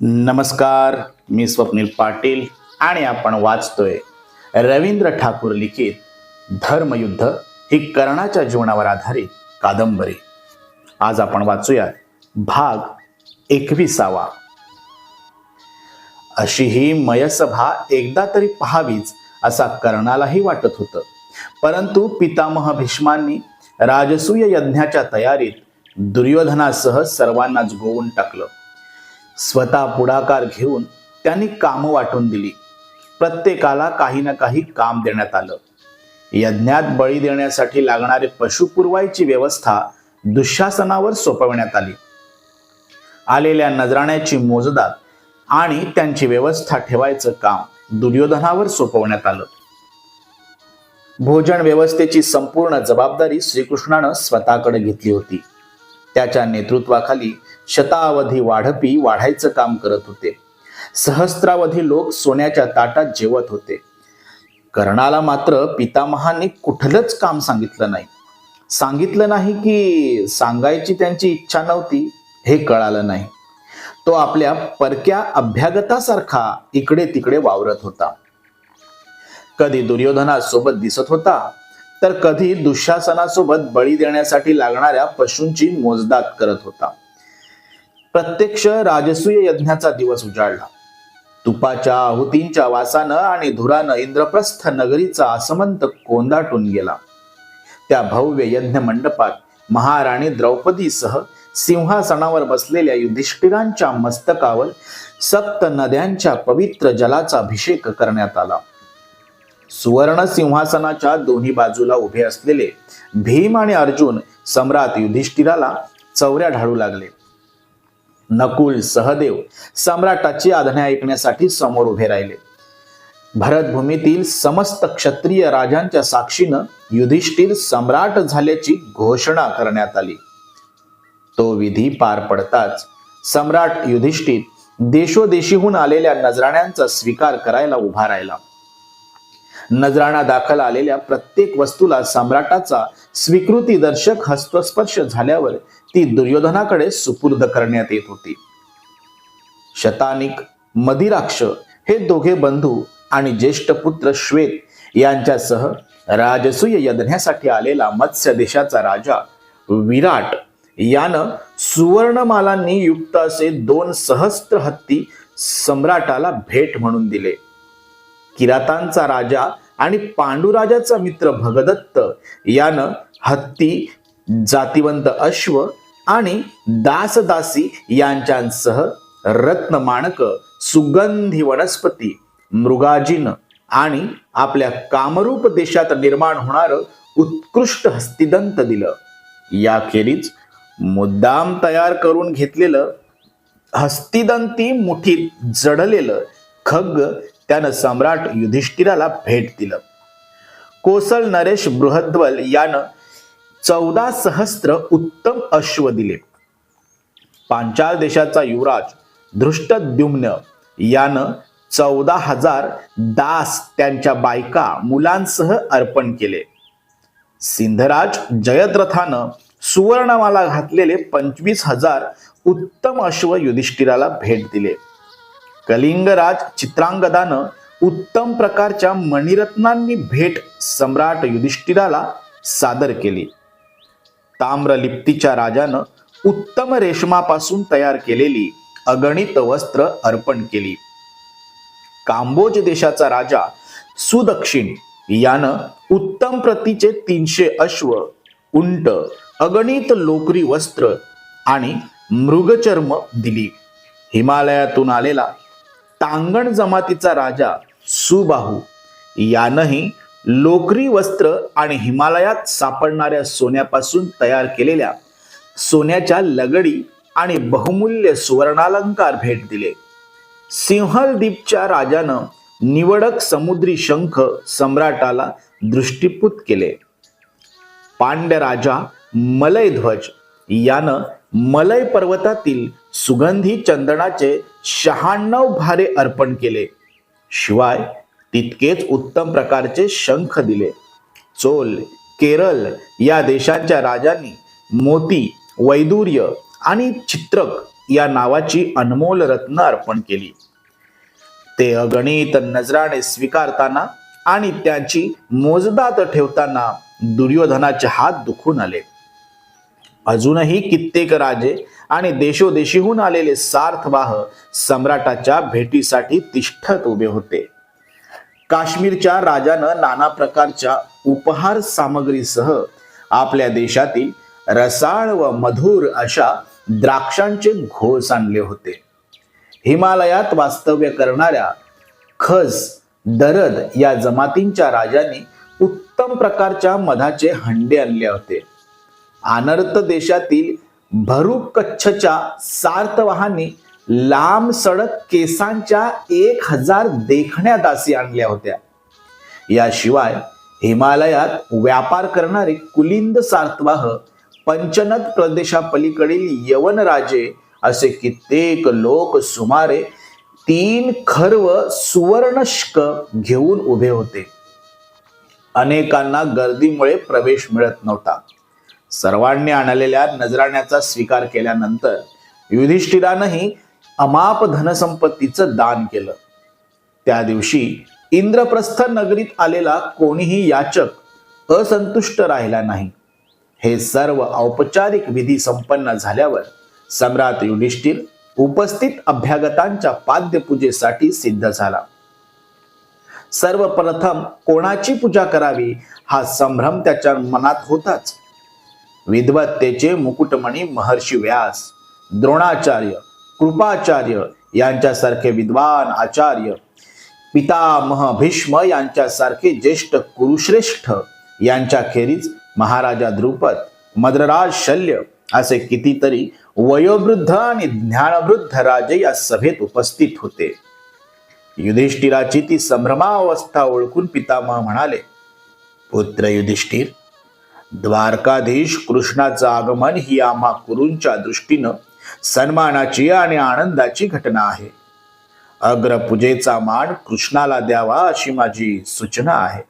नमस्कार मी स्वप्नील पाटील आणि आपण वाचतोय रवींद्र ठाकूर लिखित धर्मयुद्ध ही कर्णाच्या जीवनावर आधारित कादंबरी. आज आपण वाचूयात भाग एकविसावा. अशी ही मयसभा एकदा तरी पहावीच असा कर्णालाही वाटत होतं. परंतु पितामह भीष्मांनी राजसूय यज्ञाच्या तयारीत दुर्योधनासह सर्वांनाच गोवून टाकलं. स्वतः पुढाकार घेऊन त्यांनी कामं वाटून दिली. प्रत्येकाला काही ना काही काम देण्यात आलं. यज्ञात बळी देण्यासाठी लागणारे पशु पुरवायची व्यवस्था दुःशासनावर सोपवण्यात आली. आलेल्या नजराण्याची मोजदात आणि त्यांची व्यवस्था ठेवायचं काम दुर्योधनावर सोपवण्यात आलं. भोजन व्यवस्थेची संपूर्ण जबाबदारी श्रीकृष्णानं स्वतःकडे घेतली होती. त्याच्या नेतृत्वाखाली शतावधी वाढपी वाढायचं काम करत होते. सहस्त्रावधी लोक सोन्याच्या ताटात जेवत होते. कर्णाला मात्र पितामहाने कुठलंच काम सांगितलं नाही. सांगितलं नाही की सांगायची त्यांची इच्छा नव्हती हे कळालं नाही. तो आपल्या परक्या अभ्यागतासारखा इकडे तिकडे वावरत होता. कधी दुर्योधनासोबत दिसत होता तर कधी दुःशासनासोबत बळी देण्यासाठी लागणाऱ्या पशूंची मोजदात करत होता. प्रत्यक्ष राजसूय यज्ञाचा दिवस उजाडला तुपाच्या आहुतींच्या वासानं आणि धुरानं इंद्रप्रस्थ नगरीचा असमंत कोंदाटून गेला. त्या भव्य यज्ञ मंडपात महाराणी द्रौपदीसह सिंहासनावर बसलेल्या युधिष्ठिरांच्या मस्तकावर सप्त नद्यांच्या पवित्र जलाचा अभिषेक करण्यात आला. सुवर्ण सिंहासनाच्या दोन्ही बाजूला उभे असलेले भीम आणि अर्जुन सम्राट युधिष्ठिराला चौऱ्या ढाळू लागले. नकुल सहदेव सम्राटाची आज्ञा ऐकण्यासाठी समोर उभे राहिले. भरतभूमीतील समस्त क्षत्रिय राजांच्या साक्षीनं युधिष्ठिर सम्राट झाल्याची घोषणा करण्यात आली. तो विधी पार पडताच सम्राट युधिष्ठिर देशोदेशीहून आलेल्या नजराण्यांचा स्वीकार करायला उभा राहिला. नजराणा दाखल आलेल्या प्रत्येक वस्तूला सम्राटाचा स्वीकृती दर्शक हस्तस्पर्श झाल्यावर ती दुर्योधनाकडे सुपूर्द करण्यात येत होती. शतानिक मदिराक्ष हे दोघे बंधू आणि ज्येष्ठ पुत्र श्वेत यांच्यासह राजसूय यज्ञासाठी आलेला मत्स्य देशाचा राजा विराट यानं सुवर्णमालांनी युक्त असे दोन सहस्त्र हत्ती सम्राटाला भेट म्हणून दिले. किरातांचा राजा आणि पांडुराजाचा मित्र भगदत्त यानं हत्ती जातिवंत अश्व आणि दासदासी यांच्यासह रत्नमाणक सुगंधी वनस्पती मृगाजीन आणि आपल्या कामरूप देशात निर्माण होणार उत्कृष्ट हस्तिदंत दिलं. याखेरीज मुद्दाम तयार करून घेतलेलं हस्तिदंती मुठीत जडलेलं खग्ग त्यानं सम्राट युधिष्ठिराला भेट दिलं. कोसल नरेश बृहद्वल यानं चौदा सहस्त्र उत्तम अश्व दिले. पांचाल देशाचा युवराज धृष्टद्युम्न यानं चौदा हजार दास त्यांच्या बायका मुलांसह अर्पण केले. सिंधराज जयद्रथानं सुवर्णमाला घातलेले पंचवीस हजार उत्तम अश्व युधिष्ठिराला भेट दिले. कलिंगराज चित्रांगदानं उत्तम प्रकारच्या मणिरत्नांनी भेट सम्राट युधिष्ठिराला सादर केली. ताम्रलिप्तीच्या राजानं उत्तम रेशमापासून तयार केलेली अगणित वस्त्र अर्पण केली. कांबोज देशाचा राजा सुदक्षिण यानं उत्तम प्रतीचे तीनशे अश्व उंट अगणित लोकरी वस्त्र आणि मृगचर्म दिली. हिमालयातून आलेला तांगण जमातीचा राजा सुबाहू यानंही लोकरी वस्त्र आणि हिमालयात सापडणाऱ्या सोन्यापासून तयार केलेल्या सोन्याच्या लगडी आणि बहुमूल्य सुवर्णालंकार भेट दिले. सिंहलदीपच्या राजानं निवडक समुद्री शंख सम्राटाला दृष्टीपूत केले. पांड्य राजा मलयध्वज यानं मलय पर्वतातील सुगंधी चंदनाचे शहाण्णव भारे अर्पण केले. शिवाय तितकेच उत्तम प्रकारचे शंख दिले. चोल केरळ या देशांच्या राजांनी मोती वैदूर्य आणि चित्रक या नावाची अनमोल रत्न अर्पण केली. ते अगणित नजराने स्वीकारताना आणि त्यांची मोजदात ठेवताना दुर्योधनाचे हात दुखून आले. अजूनही कित्येक राजे आणि देशोदेशीहून आलेले सार्थवाह सम्राटाच्या भेटीसाठी तिष्ठत उभे होते. काश्मीरच्या राजानं नाना प्रकारच्या उपहार सामग्रीसह आपल्या देशातील रसाळ व मधुर अशा द्राक्षांचे घोस आणले होते. हिमालयात वास्तव्य करणाऱ्या खस दरद या जमातींच्या राजांनी उत्तम प्रकारच्या मधाचे हंडे आणले होते. अनर्थ देशातील भरू कच्छच्या सार्थवाहांनी लांब सडक केसांच्या एक हजार देखण्या दासी आणल्या होत्या. याशिवाय हिमालयात व्यापार करणारे कुलिंद सार्थवाह पंचनद प्रदेशापलीकडील यवन राजे असे कित्येक लोक सुमारे तीन खर्व सुवर्णष्क घेऊन उभे होते. अनेकांना गर्दीमुळे प्रवेश मिळत नव्हता. सर्वांनी आणलेल्या नजराण्याचा स्वीकार केल्यानंतर युधिष्ठिरानंही अमाप धनसंपत्तीचं दान केलं. त्या दिवशी इंद्रप्रस्थ नगरीत आलेला कोणीही याचक असंतुष्ट राहिला नाही. हे सर्व औपचारिक विधी संपन्न झाल्यावर सम्राट युधिष्ठिर उपस्थित अभ्यागतांच्या पाद्यपूजेसाठी सिद्ध झाला. सर्वप्रथम कोणाची पूजा करावी हा संभ्रम त्याच्या मनात होताच. विद्वत्तेचे मुकुटमणी महर्षी व्यास द्रोणाचार्य कृपाचार्य यांच्यासारखे विद्वान आचार्य पितामह भीष्म यांच्यासारखे ज्येष्ठ कुरुश्रेष्ठ यांच्याखेरीज महाराजा द्रुपद मद्रराज शल्य असे कितीतरी वयोवृद्ध आणि ज्ञानवृद्ध राजे या सभेत उपस्थित होते. युधिष्ठिराची ती संभ्रमावस्था ओळखून पितामह म्हणाले पुत्र युधिष्ठिर द्वारकाधीश कृष्णाचं आगमन ही आम्हा कुरूंच्या दृष्टीनं सन्मानाची आणि आनंदाची घटना आहे. अग्रपूजेचा मान कृष्णाला द्यावा अशी माझी सूचना आहे.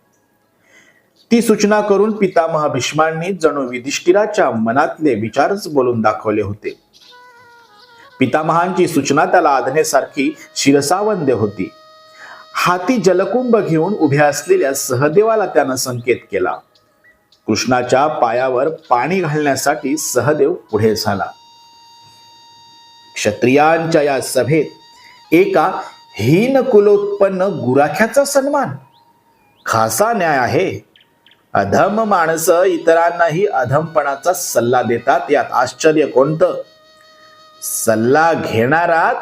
ती सूचना करून पितामह भीष्मांनी जणू युधिष्ठिराच्या मनातले विचारच बोलून दाखवले होते. पितामहांची सूचना त्याला आधनेसारखी शिरसावंद्य होती. हाती जलकुंभ घेऊन उभ्या असलेल्या सहदेवाला त्यानं संकेत केला. कृष्णाच्या पायावर पाणी घालण्यासाठी सहदेव पुढे झाला. क्षत्रियांच्या या सभेत एका हीन कुलोत्पन्न गुराख्याचा सन्मान. खासा न्याय आहे. अधम माणसं इतरांनाही अधमपणाचा सल्ला देतात. यात आश्चर्य कोणतं? सल्ला घेणारा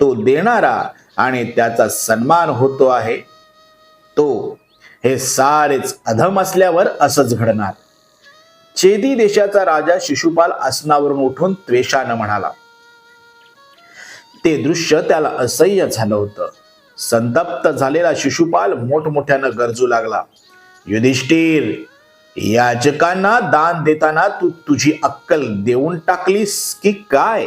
तो देणारा आणि त्याचा सन्मान होतो आहे. तो हे सारेच अधम असल्यावर असंच घडणार. चेदी देशाचा राजा शिशुपाल आसनावरून उठून त्वेषानं म्हणाला ते दृश्य त्याला असह्य झालं होतं. संतप्त झालेला शिशुपाल मोठमोठ्यानं गरजू लागला. युधिष्ठिर याचकांना दान देताना तू तुझी अक्कल देऊन टाकलीस की काय?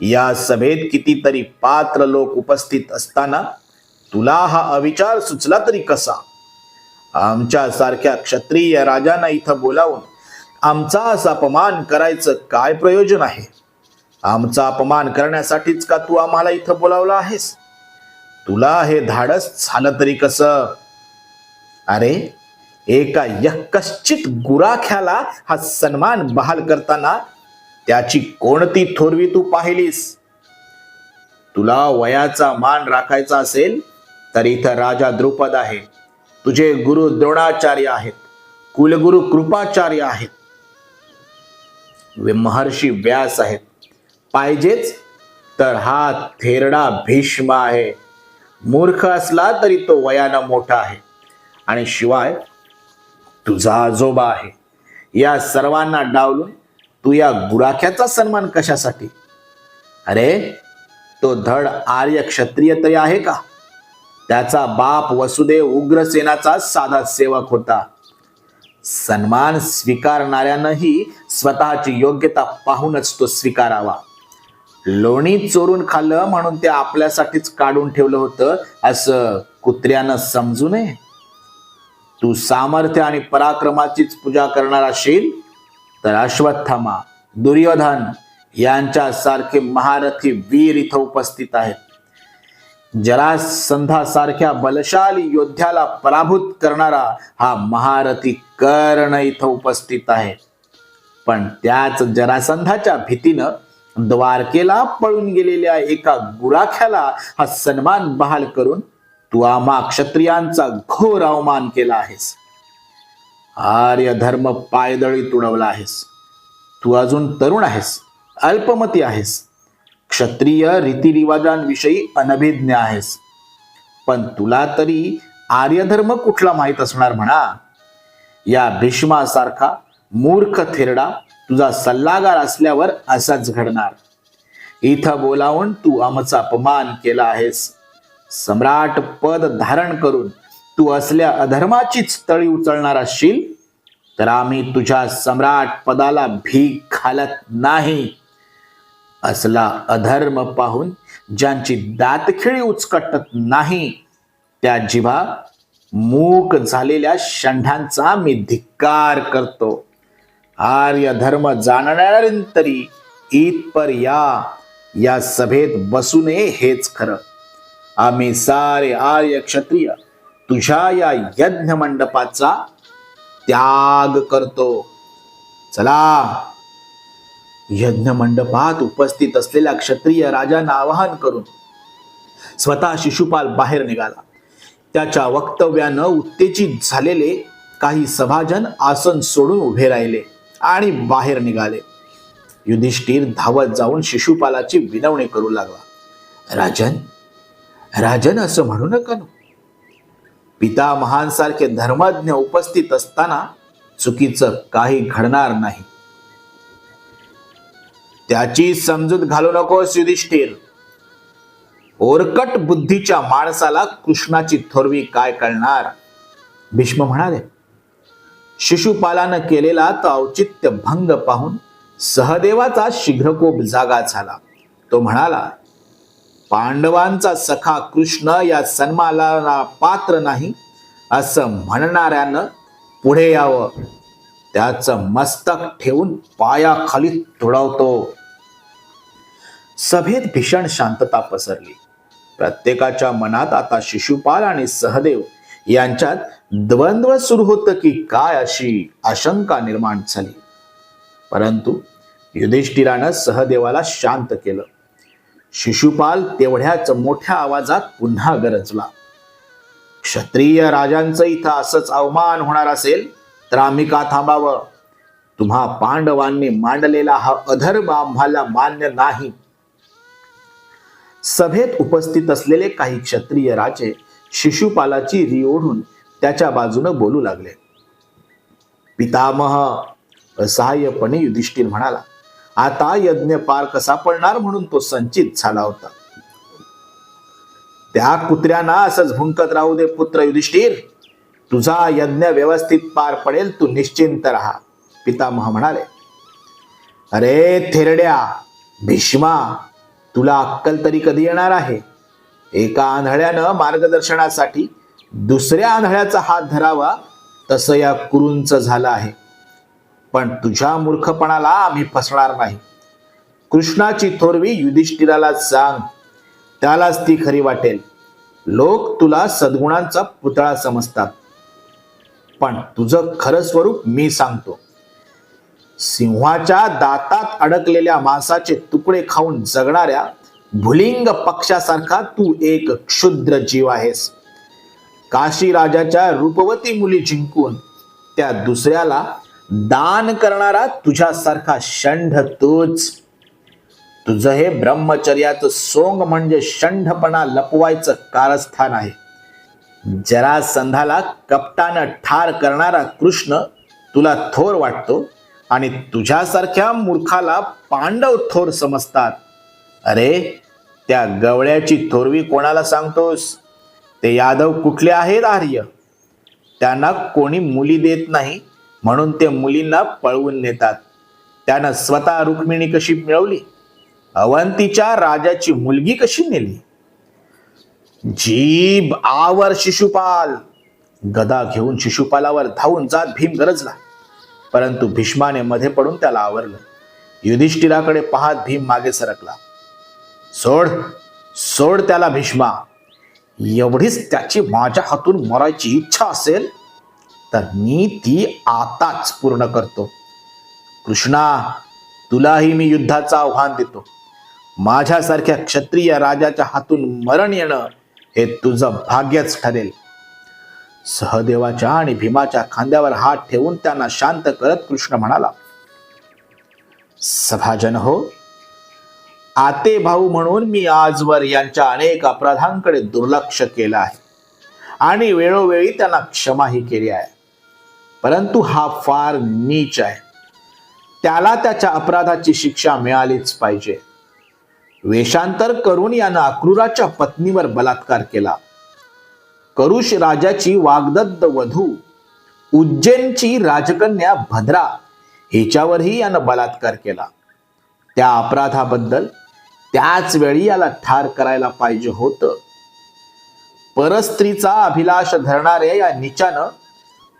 या सभेत कितीतरी पात्र लोक उपस्थित असताना तुला हा अविचार सुचला तरी कसा? आमच्या सारख्या क्षत्रिय राजांना इथं बोलावून आमचा असा अपमान करायचं काय प्रयोजन आहे? आमचा अपमान करण्यासाठीच का तू आम्हाला इथं बोलावलं आहेस? तुला हे धाडस झालं तरी कसं? अरे एका यक्कश्चित गुराख्याला हा सन्मान बहाल करताना त्याची कोणती थोरवी तू पाहिलीस? तुला वयाचा मान राखायचा असेल तर इथं राजा द्रुपद आहे. तुझे गुरु द्रोणाचार्य आहेत. कुलगुरु कृपाचार्य आहेत. वे महर्षी व्यास आहेत. पाहिजेच. तर हा थेरडा भीष्म आहे. मूर्ख असला तरी तो वयानं मोठा आहे. आणि शिवाय तुझा आजोबा आहे. या सर्वांना डावलून तू या गुराख्याचा सन्मान कशासाठी? अरे तो धड आर्य क्षत्रिय तरी आहे का? त्याचा बाप वसुदेव उग्रसेनाचा साधा सेवक होता. सन्मान स्वीकारणाऱ्यानंही स्वतःची योग्यता पाहूनच तो स्वीकारावा. लोणी चोरून खाल्लं म्हणून ते आपल्यासाठीच काढून ठेवलं होतं. असं कुत्र्यानं समजू नये. तू सामर्थ्य आणि पराक्रमाचीच पूजा करणार असशील तर अश्वत्थामा दुर्योधन यांच्यासारखे महारथी वीर इथं उपस्थित आहेत. जरासंधासारख्या बलशाली योद्ध्याला पराभूत करणारा हा महारथी कर्ण इथं उपस्थित आहे. पण त्याच जरासंधाच्या भीतीनं द्वारकेला पळून गेलेल्या एका गुराख्याला हा सन्मान बहाल करून तू आम्हा क्षत्रियांचा घोर अवमान केला आहेस. आर्य धर्म पायदळी तुडवला आहेस. तू अजून तरुण आहेस अल्पमती आहेस. क्षत्रिय रीतिरिवाजांविषयी अनभिज्ञ आहेस. पण तुला तरी आर्यधर्म कुठला माहीत असणार म्हणा? या भीष्मासारखा मूर्ख थेरडा तुझा सल्लागार असल्यावर असंच घडणार. इथं बोलावून तू आमचा अपमान केला आहेस. सम्राट पद धारण करून तू असल्या अधर्माचीच तळी उचलणार असशील तर आम्ही तुझ्या सम्राट पदाला भीक घालत नाही. असला अधर्म पाहून ज्यांची दातखिळी उचकटत नाही त्या जिभा मूक झालेल्या षंढांचा मी धिक्कार करतो. आर्य धर्म जाणणाऱ्यांतरी पर या या सभेत बसू नये हेच खरं. आम्ही सारे आर्य क्षत्रिय तुझ्या या यज्ञ मंडपाचा त्याग करतो. चला. यज्ञ मंडपात उपस्थित असलेल्या क्षत्रिय राजांना आवाहन करून स्वतः शिशुपाल बाहेर निघाला. त्याच्या वक्तव्यानं उत्तेजित झालेले काही सभाजन आसन सोडून उभे राहिले. आणि बाहेर निघाले. युधिष्ठिर धावत जाऊन शिशुपालाची विनवणी करू लागला. राजन राजन असं म्हणू नका नो. पिता महानसारखे धर्मज्ञ उपस्थित असताना चुकीचं काही घडणार नाही. त्याची समजूत घालू नकोस युधिष्ठिर. ओरकट बुद्धीच्या माणसाला कृष्णाची थोरवी काय कळणार? भीष्म म्हणाले शिशुपालानं केलेला तो औचित्य भंग पाहून सहदेवाचा शीघ्रकोप जागा झाला. तो म्हणाला पांडवांचा सखा कृष्ण या सन्मानाला पात्र नाही असं म्हणणाऱ्यानं पुढे यावं. त्याचं मस्तक ठेवून पायाखाली तुडवतो. सभेत भीषण शांतता पसरली. प्रत्येकाच्या मनात आता शिशुपाल आणि सहदेव यांच्यात द्वंद्व सुरू होतं की काय अशी आशंका निर्माण झाली. परंतु युधिष्ठिरानं सहदेवाला शांत केलं. शिशुपाल तेवढ्याच मोठ्या आवाजात पुन्हा गरजला. क्षत्रिय राजांचं इथं असंच अवमान होणार असेल तर आम्ही का थांबावं? तुम्हा पांडवांनी मांडलेला हा अधर्म आम्हाला मान्य नाही. सभेत उपस्थित असलेले काही क्षत्रिय राजे शिशुपालाची री ओढून त्याच्या बाजूनं बोलू लागले. पितामह असहाय्यपणे युधिष्ठिर म्हणाला आता यज्ञ पार कसा पडणार? म्हणून तो संचित झाला होता. त्या कुत्र्यांना असंच भुंकत राहू दे पुत्र युधिष्ठिर. तुझा यज्ञ व्यवस्थित पार पडेल तू निश्चिंत राहा. पितामह म्हणाले अरे थेरड्या भीष्मा तुला अक्कल तरी कधी येणार आहे? एका आंधळ्यानं मार्गदर्शनासाठी दुसऱ्या आंधळ्याचा हात धरावा तसं या कुरूंच झालं आहे. पण तुझ्या मूर्खपणाला आम्ही फसणार नाही. कृष्णाची थोरवी युधिष्ठिराला सांग त्यालाच ती खरी वाटेल. लोक तुला सद्गुणांचा पुतळा समजतात. पण तुझं खरं स्वरूप मी सांगतो. सिंहाच्या दातात अडकलेल्या मांसाचे तुकडे खाऊन जगणाऱ्या भुलिंग पक्षासारखा तू एक क्षुद्र जीव आहेस. काशी राजाच्या रूपवती मुली जिंकून त्या दुसऱ्याला दान करणारा तुझ्यासारखा षंढ तूच. तुझं हे ब्रह्मचर्याचं सोंग म्हणजे षंढपणा लपवायचं कारस्थान आहे. जरा संधाला कपटानं ठार करणारा कृष्ण तुला थोर वाटतो आणि तुझ्यासारख्या मूर्खाला पांडव थोर समजतात. अरे त्या गवळ्याची थोरवी कोणाला सांगतोस? ते यादव कुठले आहेत आर्य? त्यांना कोणी मुली देत नाही म्हणून ते मुलींना पळवून नेतात. त्यानं स्वतः रुक्मिणी कशी मिळवली? अवंतीच्या राजाची मुलगी कशी नेली? जीभ आवर शिशुपाल. गदा घेऊन शिशुपालावर धावून जात भीम गरजला. परंतु भीष्माने मध्ये पडून त्याला आवरलं. युधिष्ठिराकडे पाहत भीम मागे सरकला. सोड सोड त्याला भीष्मा. एवढीच त्याची माझ्या हातून मरायची इच्छा असेल तर मी ती आताच पूर्ण करतो. कृष्णा तुलाही मी युद्धाचं आव्हान देतो. माझ्यासारख्या क्षत्रिय राजाच्या हातून मरण येणं हे तुझं भाग्यच ठरेल. सहदेवाच्या आणि भीमाच्या खांद्यावर हात ठेवून त्यांना शांत करत कृष्ण म्हणाला सभाजन हो आते भाऊ म्हणून मी आजवर यांच्या अनेक अपराधांकडे दुर्लक्ष केलं आहे. आणि वेळोवेळी त्यांना क्षमाही केली आहे. परंतु हा फार नीच आहे. त्याला त्याच्या अपराधाची शिक्षा मिळालीच पाहिजे. वेषांतर करून यानं अक्रूराच्या पत्नीवर बलात्कार केला. करुष राजाची वागदत्त वधू उज्जैनची राजकन्या भद्रा हिच्यावरही यानं बलात्कार केला. त्या अपराधाबद्दल त्याच वेळी याला ठार करायला पाहिजे होतं. परस्त्रीचा अभिलाष धरणाऱ्या या निचानं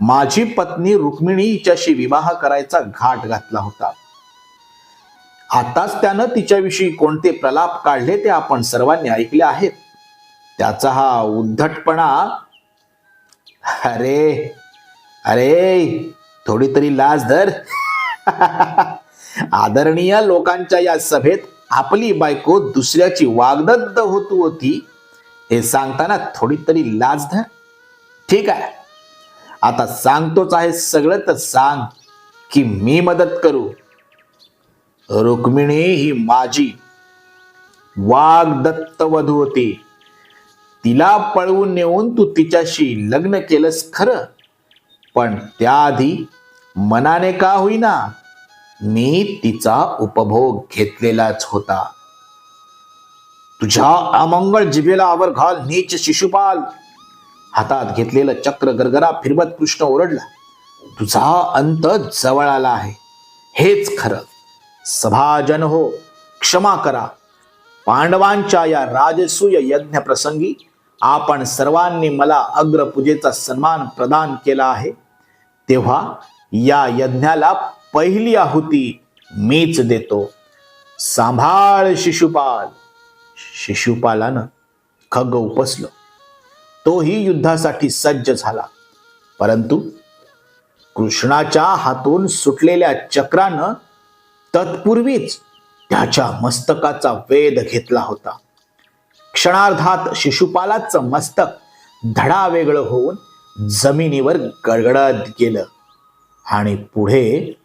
माझी पत्नी रुक्मिणी हिच्याशी विवाह करायचा घाट घातला होता. आताच त्यानं तिच्याविषयी कोणते प्रलाप काढले ते आपण सर्वांनी ऐकले आहेत. त्याचा हा उद्धटपणा अरे अरे थोडी तरी लाज धर. आदरणीय लोकांच्या या सभेत आपली बायको दुसऱ्याची वागदत्त होत होती हे सांगताना थोडी तरी लाज धर. ठीक आहे. आता सांगतोच आहे सगळं तर सांग की मी मदत करू. रुक्मिणी ही माझी वागदत्त वधू होती. तिला पळवून नेऊन तू तिच्याशी लग्न केलंस खरं पण त्याआधी मनाने का होईना मी तिचा उपभोग घेतलेलाच होता. तुझ्या अमंगळ जिभेला आवर घाल नीच शिशुपाल. हातात घेतलेलं चक्र गरगरा फिरवत कृष्ण ओरडला तुझा अंत जवळ आला आहे. हेच खरं. सभाजन हो क्षमा करा. पांडवांच्या या राजसूय यज्ञ प्रसंगी आपण सर्वांनी मला अग्रपूजेचा सन्मान प्रदान केला आहे. तेव्हा या यज्ञाला पहिली आहुती मीच देतो. सांभाळ शिशुपाल. शिशुपालानं खग उपसलं. तोही युद्धासाठी सज्ज झाला. परंतु कृष्णाच्या हातून सुटलेल्या चक्रानं तत्पूर्वीच त्याच्या मस्तकाचा वेध घेतला होता. क्षणार्धात शिशुपालाचं मस्तक धडा वेगळं होऊन जमिनीवर गडगडत गेलं आणि पुढे